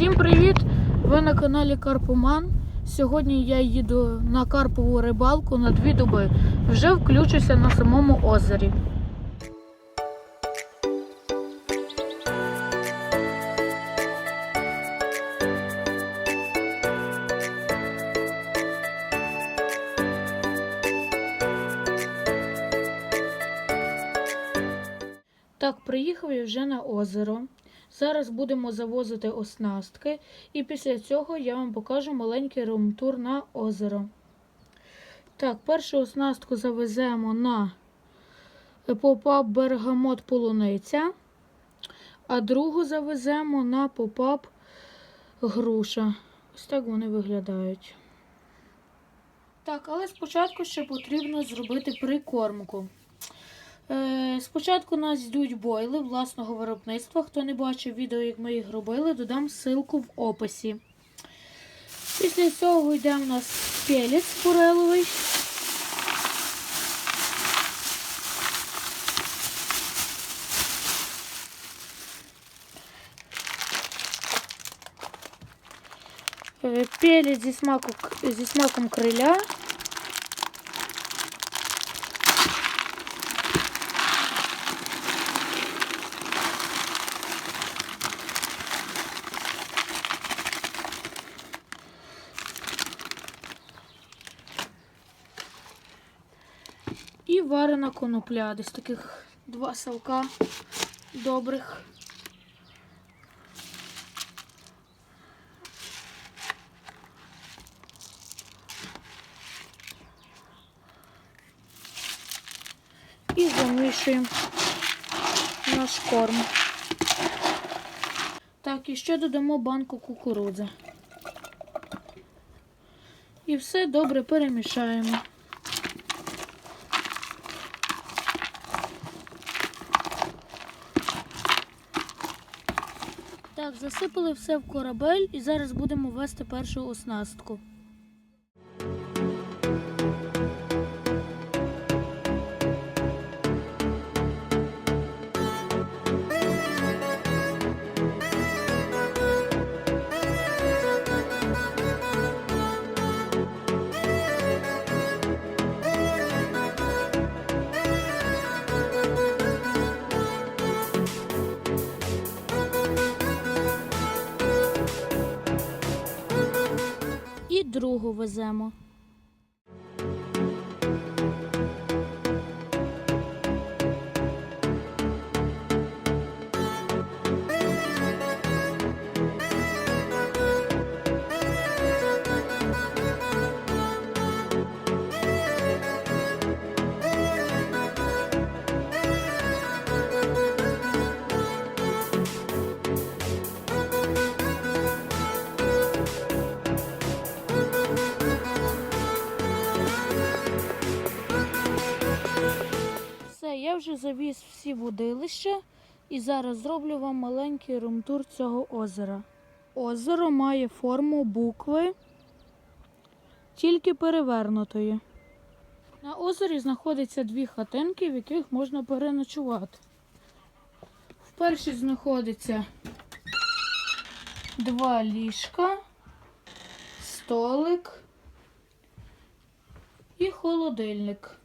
Всім привіт! Ви на каналі Карпоман. Сьогодні я їду на карпову рибалку на дві доби. Вже включуся на самому озері. Так, приїхав я вже на озеро. Зараз будемо завозити оснастки, і після цього я вам покажу маленький румтур на озеро. Так, першу оснастку завеземо на попап Бергамот Полуниця, а другу завеземо на попап Груша. Ось так вони виглядають. Так, але спочатку ще потрібно зробити прикормку. Е, Спочатку нас йдуть бойли власного виробництва. Хто не бачив відео, як ми їх робили, додам ссылку в описі. Після цього йде у нас пелець фореловий. Е, Пелець зі, зі смаком криля. І варена конопля. Десь таких два салка добрих. І замішуємо наш корм. Так, і ще додамо банку кукурудзи. І все добре перемішаємо. Так, засипали все в корабель і зараз будемо вести першу оснастку. Другу веземо. Завіз всі водилища і зараз зроблю вам маленький румтур цього озера. Озеро має форму букви, тільки перевернутої. На озері знаходяться дві хатинки, в яких можна переночувати. В першій знаходиться два ліжка, столик і холодильник.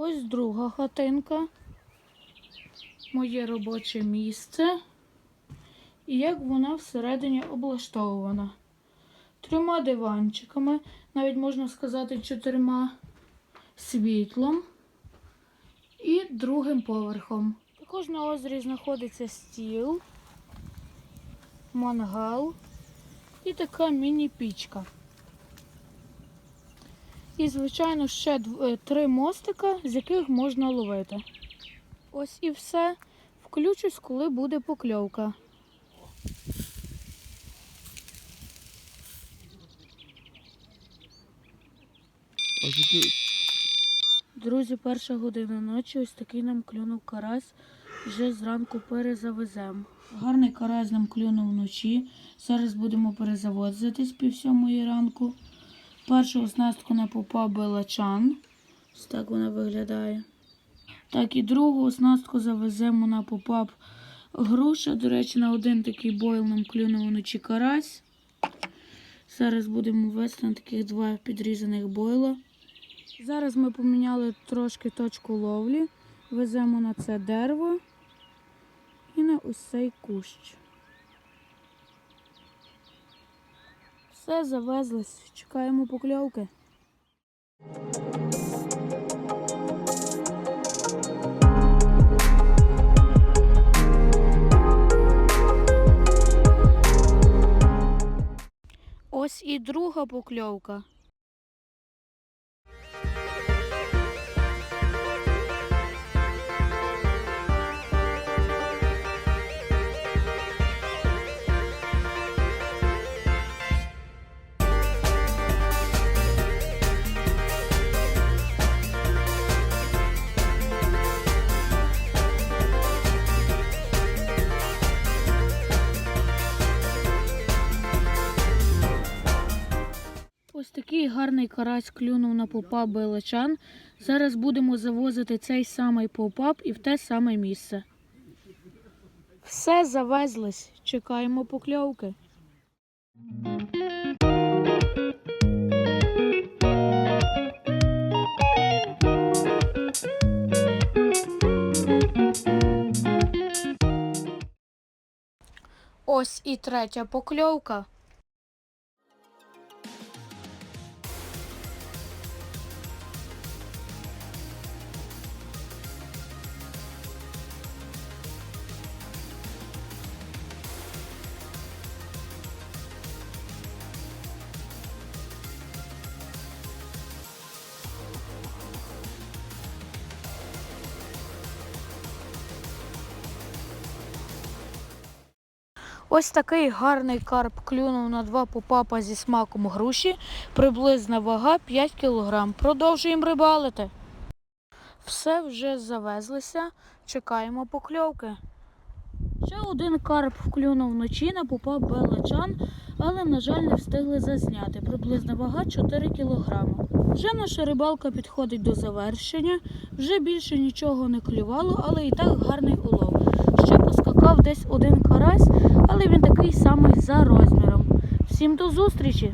Ось друга хатинка. Моє робоче місце. І як вона всередині облаштована. Трьома диванчиками, навіть можна сказати, чотирма світлом і другим поверхом. Також на озері знаходиться стіл, мангал і така міні-пічка. І, звичайно, ще е, три мостика, з яких можна ловити. Ось і все. Включусь, коли буде покльовка. Друзі, перша година ночі, ось такий нам клюнув карась. Вже зранку перезавеземо. Гарний карась нам клюнув вночі. Зараз будемо перезаводитись пів сьомої ранку. Першу оснастку на попа белачан. Ось так вона виглядає. Так, і другу оснастку завеземо на попап груша. До речі, на один такий бойл нам клюнув вночі карась. Зараз будемо вести на таких два підрізаних бойла. Зараз ми поміняли трошки точку ловлі. Веземо на це дерево і на ось цей кущ. Все, завезли. Чекаємо покльовки. Ось і друга покльовка. Гарний карась клюнув на попап белачан. Зараз будемо завозити цей самий попап і в те саме місце. Все завезлись. Чекаємо покльовки. Ось і третя покльовка. Ось такий гарний карп клюнув на два попапа зі смаком груші. Приблизна вага 5 кг. Продовжуємо рибалити. Все вже завезлися. Чекаємо покльовки. Ще один карп вклюнув вночі на попап белачан, але, на жаль, не встигли зазняти. Приблизна вага 4 кг. Вже наша рибалка підходить до завершення. Вже більше нічого не клювало, але і так гарний улов. Ще поскакав десь один карась, але він такий самий за розміром. Всім до зустрічі!